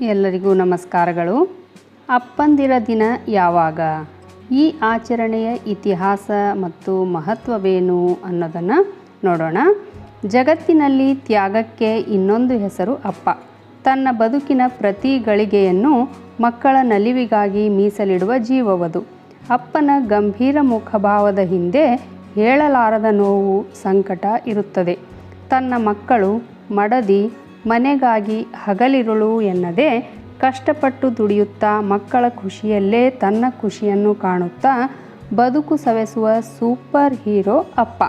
ಎಲ್ಲರಿಗೂ ನಮಸ್ಕಾರಗಳು. ಅಪ್ಪಂದಿರ ದಿನ ಯಾವಾಗ? ಈ ಆಚರಣೆಯ ಇತಿಹಾಸ ಮತ್ತು ಮಹತ್ವವೇನು ಅನ್ನೋದನ್ನು ನೋಡೋಣ. ಜಗತ್ತಿನಲ್ಲಿ ತ್ಯಾಗಕ್ಕೆ ಇನ್ನೊಂದು ಹೆಸರು ಅಪ್ಪ. ತನ್ನ ಬದುಕಿನ ಪ್ರತಿ ಗಳಿಗೆಯನ್ನು ಮಕ್ಕಳ ನಲಿವಿಗಾಗಿ ಮೀಸಲಿಡುವ ಜೀವವದು. ಅಪ್ಪನ ಗಂಭೀರ ಮುಖಭಾವದ ಹಿಂದೆ ಹೇಳಲಾರದ ನೋವು ಸಂಕಟ ಇರುತ್ತದೆ. ತನ್ನ ಮಕ್ಕಳು ಮಡದಿ ಮನೆಗಾಗಿ ಹಗಲಿರುಳು ಎನ್ನದೆ ಕಷ್ಟಪಟ್ಟು ದುಡಿಯುತ್ತಾ ಮಕ್ಕಳ ಖುಷಿಯಲ್ಲೇ ತನ್ನ ಖುಷಿಯನ್ನು ಕಾಣುತ್ತಾ ಬದುಕು ಸವೆಸುವ ಸೂಪರ್ ಹೀರೋ ಅಪ್ಪ.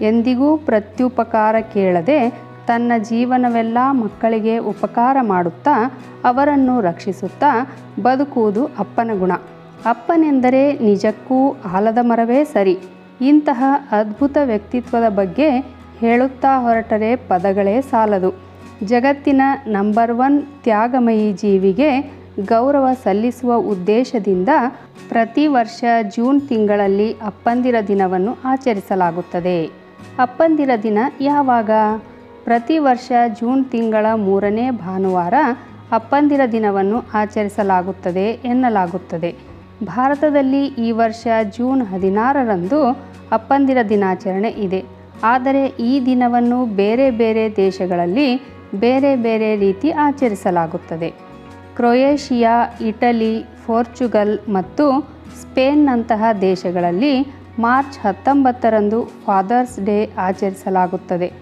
ಎಂದಿಗೂ ಪ್ರತ್ಯುಪಕಾರ ಕೇಳದೆ ತನ್ನ ಜೀವನವೆಲ್ಲ ಮಕ್ಕಳಿಗೆ ಉಪಕಾರ ಮಾಡುತ್ತಾ ಅವರನ್ನು ರಕ್ಷಿಸುತ್ತಾ ಬದುಕುವುದು ಅಪ್ಪನ ಗುಣ. ಅಪ್ಪನೆಂದರೆ ನಿಜಕ್ಕೂ ಆಲದ ಮರವೇ ಸರಿ. ಇಂತಹ ಅದ್ಭುತ ವ್ಯಕ್ತಿತ್ವದ ಬಗ್ಗೆ ಹೇಳುತ್ತಾ ಹೊರಟರೆ ಪದಗಳೇ ಸಾಲದು. ಜಗತ್ತಿನ ನಂಬರ್ ಒನ್ ತ್ಯಾಗಮಯಿ ಜೀವಿಗೆ ಗೌರವ ಸಲ್ಲಿಸುವ ಉದ್ದೇಶದಿಂದ ಪ್ರತಿ ವರ್ಷ ಜೂನ್ ತಿಂಗಳಲ್ಲಿ ಅಪ್ಪಂದಿರ ದಿನವನ್ನು ಆಚರಿಸಲಾಗುತ್ತದೆ. ಅಪ್ಪಂದಿರ ದಿನ ಯಾವಾಗ? ಪ್ರತಿ ವರ್ಷ ಜೂನ್ ತಿಂಗಳ ಮೂರನೇ ಭಾನುವಾರ ಅಪ್ಪಂದಿರ ದಿನವನ್ನು ಆಚರಿಸಲಾಗುತ್ತದೆ ಎನ್ನಲಾಗುತ್ತದೆ. ಭಾರತದಲ್ಲಿ ಈ ವರ್ಷ ಜೂನ್ ಹದಿನಾರರಂದು ಅಪ್ಪಂದಿರ ದಿನಾಚರಣೆ ಇದೆ. ಆದರೆ ಈ ದಿನವನ್ನು ಬೇರೆ ಬೇರೆ ದೇಶಗಳಲ್ಲಿ ಬೇರೆ ಬೇರೆ ರೀತಿ ಆಚರಿಸಲಾಗುತ್ತದೆ. ಕ್ರೊಯೇಷಿಯಾ, ಇಟಲಿ, ಪೋರ್ಚುಗಲ್ ಮತ್ತು ಸ್ಪೇನ್ನಂತಹ ದೇಶಗಳಲ್ಲಿ ಮಾರ್ಚ್ ಹತ್ತೊಂಬತ್ತರಂದು ಫಾದರ್ಸ್ ಡೇ ಆಚರಿಸಲಾಗುತ್ತದೆ.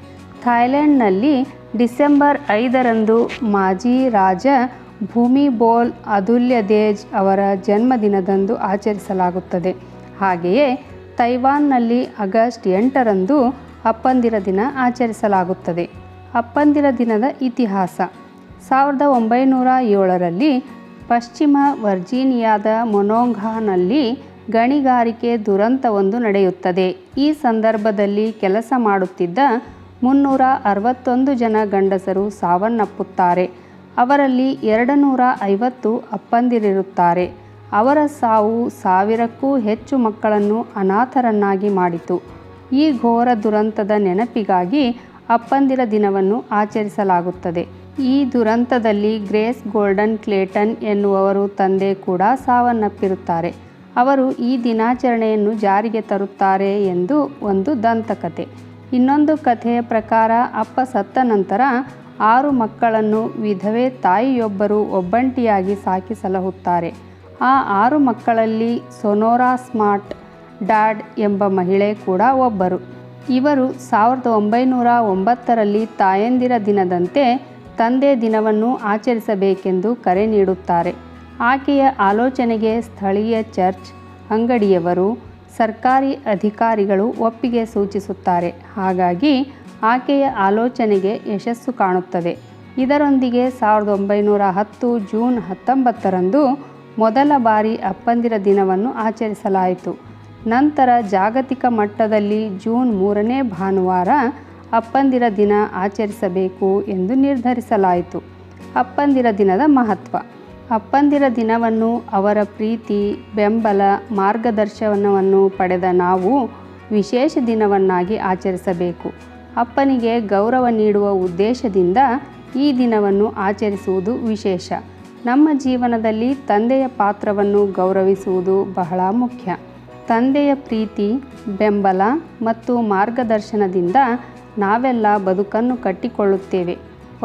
ಥಾಯ್ಲೆಂಡ್ನಲ್ಲಿ ಡಿಸೆಂಬರ್ ಐದರಂದು ಮಾಜಿ ರಾಜ ಭೂಮಿ ಬೋಲ್ ಅದುಲ್ಯ ದೇಜ್ ಅವರ ಜನ್ಮದಿನದಂದು ಆಚರಿಸಲಾಗುತ್ತದೆ. ಹಾಗೆಯೇ ತೈವಾನ್ನಲ್ಲಿ ಆಗಸ್ಟ್ ಎಂಟರಂದು ಅಪ್ಪಂದಿರ ದಿನ ಆಚರಿಸಲಾಗುತ್ತದೆ. ಅಪ್ಪಂದಿರ ದಿನದ ಇತಿಹಾಸ. ಸಾವಿರದ ಒಂಬೈನೂರ ಏಳರಲ್ಲಿ ಪಶ್ಚಿಮ ವರ್ಜೀನಿಯಾದ ಮೊನೋಂಘಾನಲ್ಲಿ ಗಣಿಗಾರಿಕೆ ದುರಂತವೊಂದು ನಡೆಯುತ್ತದೆ. ಈ ಸಂದರ್ಭದಲ್ಲಿ ಕೆಲಸ ಮಾಡುತ್ತಿದ್ದ ಮುನ್ನೂರ ಅರವತ್ತೊಂದು ಜನ ಗಂಡಸರು ಸಾವನ್ನಪ್ಪುತ್ತಾರೆ. ಅವರಲ್ಲಿ ಎರಡು ನೂರ ಐವತ್ತು ಅಪ್ಪಂದಿರಿರುತ್ತಾರೆ. ಅವರ ಸಾವು ಸಾವಿರಕ್ಕೂ ಹೆಚ್ಚು ಮಕ್ಕಳನ್ನು ಅನಾಥರನ್ನಾಗಿ ಮಾಡಿತು. ಈ ಘೋರ ದುರಂತದ ನೆನಪಿಗಾಗಿ ಅಪ್ಪಂದಿರ ದಿನವನ್ನು ಆಚರಿಸಲಾಗುತ್ತದೆ. ಈ ದುರಂತದಲ್ಲಿ ಗ್ರೇಸ್ ಗೋಲ್ಡನ್ ಕ್ಲೇಟನ್ ಎನ್ನುವವರು ತಂದೆ ಕೂಡ ಸಾವನ್ನಪ್ಪಿರುತ್ತಾರೆ. ಅವರು ಈ ದಿನಾಚರಣೆಯನ್ನು ಜಾರಿಗೆ ತರುತ್ತಾರೆ ಎಂದು ಒಂದು ದಂತಕತೆ. ಇನ್ನೊಂದು ಕಥೆಯ ಪ್ರಕಾರ ಅಪ್ಪ ಸತ್ತ ನಂತರ ಆರು ಮಕ್ಕಳನ್ನು ವಿಧವೆ ತಾಯಿಯೊಬ್ಬರು ಒಬ್ಬಂಟಿಯಾಗಿ ಸಾಕಿ ಸಲಹುತ್ತಾರೆ ಆ ಆರು ಮಕ್ಕಳಲ್ಲಿ ಸೊನೋರಾ ಸ್ಮಾರ್ಟ್ ಡ್ಯಾಡ್ ಎಂಬ ಮಹಿಳೆ ಕೂಡ ಒಬ್ಬರು. ಇವರು ಸಾವಿರದ ಒಂಬೈನೂರ ಒಂಬತ್ತರಲ್ಲಿ ತಾಯಂದಿರ ದಿನದಂತೆ ತಂದೆ ದಿನವನ್ನು ಆಚರಿಸಬೇಕೆಂದು ಕರೆ ನೀಡುತ್ತಾರೆ. ಆಕೆಯ ಆಲೋಚನೆಗೆ ಸ್ಥಳೀಯ ಚರ್ಚ್ ಅಂಗಡಿಯವರು, ಸರ್ಕಾರಿ ಅಧಿಕಾರಿಗಳು ಒಪ್ಪಿಗೆ ಸೂಚಿಸುತ್ತಾರೆ. ಹಾಗಾಗಿ ಆಕೆಯ ಆಲೋಚನೆಗೆ ಯಶಸ್ಸು ಕಾಣುತ್ತದೆ. ಇದರೊಂದಿಗೆ ಸಾವಿರದ ಒಂಬೈನೂರ ಹತ್ತು ಜೂನ್ ಹತ್ತೊಂಬತ್ತರಂದು ಮೊದಲ ಬಾರಿ ಅಪ್ಪಂದಿರ ದಿನವನ್ನು ಆಚರಿಸಲಾಯಿತು. ನಂತರ ಜಾಗತಿಕ ಮಟ್ಟದಲ್ಲಿ ಜೂನ್ ಮೂರನೇ ಭಾನುವಾರ ಅಪ್ಪಂದಿರ ದಿನ ಆಚರಿಸಬೇಕು ಎಂದು ನಿರ್ಧರಿಸಲಾಯಿತು. ಅಪ್ಪಂದಿರ ದಿನದ ಮಹತ್ವ. ಅಪ್ಪಂದಿರ ದಿನವನ್ನು ಅವರ ಪ್ರೀತಿ, ಬೆಂಬಲ, ಮಾರ್ಗದರ್ಶನವನ್ನು ಪಡೆದ ನಾವು ವಿಶೇಷ ದಿನವನ್ನಾಗಿ ಆಚರಿಸಬೇಕು. ಅಪ್ಪನಿಗೆ ಗೌರವ ನೀಡುವ ಉದ್ದೇಶದಿಂದ ಈ ದಿನವನ್ನು ಆಚರಿಸುವುದು ವಿಶೇಷ. ನಮ್ಮ ಜೀವನದಲ್ಲಿ ತಂದೆಯ ಪಾತ್ರವನ್ನು ಗೌರವಿಸುವುದು ಬಹಳ ಮುಖ್ಯ. ತಂದೆಯ ಪ್ರೀತಿ, ಬೆಂಬಲ ಮತ್ತು ಮಾರ್ಗದರ್ಶನದಿಂದ ನಾವೆಲ್ಲ ಬದುಕನ್ನು ಕಟ್ಟಿಕೊಳ್ಳುತ್ತೇವೆ.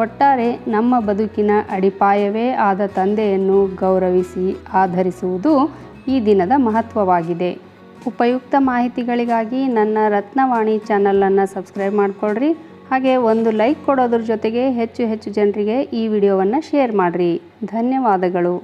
ಒಟ್ಟಾರೆ ನಮ್ಮ ಬದುಕಿನ ಅಡಿಪಾಯವೇ ಆದ ತಂದೆಯನ್ನು ಗೌರವಿಸಿ ಆಧರಿಸುವುದು ಈ ದಿನದ ಮಹತ್ವವಾಗಿದೆ. ಉಪಯುಕ್ತ ಮಾಹಿತಿಗಳಿಗಾಗಿ ನನ್ನ ರತ್ನವಾಣಿ ಚಾನಲನ್ನು ಸಬ್ಸ್ಕ್ರೈಬ್ ಮಾಡಿಕೊಳ್ಳ್ರಿ ಹಾಗೆ ಒಂದು ಲೈಕ್ ಕೊಡೋದ್ರ ಜೊತೆಗೆ ಹೆಚ್ಚು ಹೆಚ್ಚು ಜನರಿಗೆ ಈ ವಿಡಿಯೋವನ್ನು ಶೇರ್ ಮಾಡಿರಿ. ಧನ್ಯವಾದಗಳು.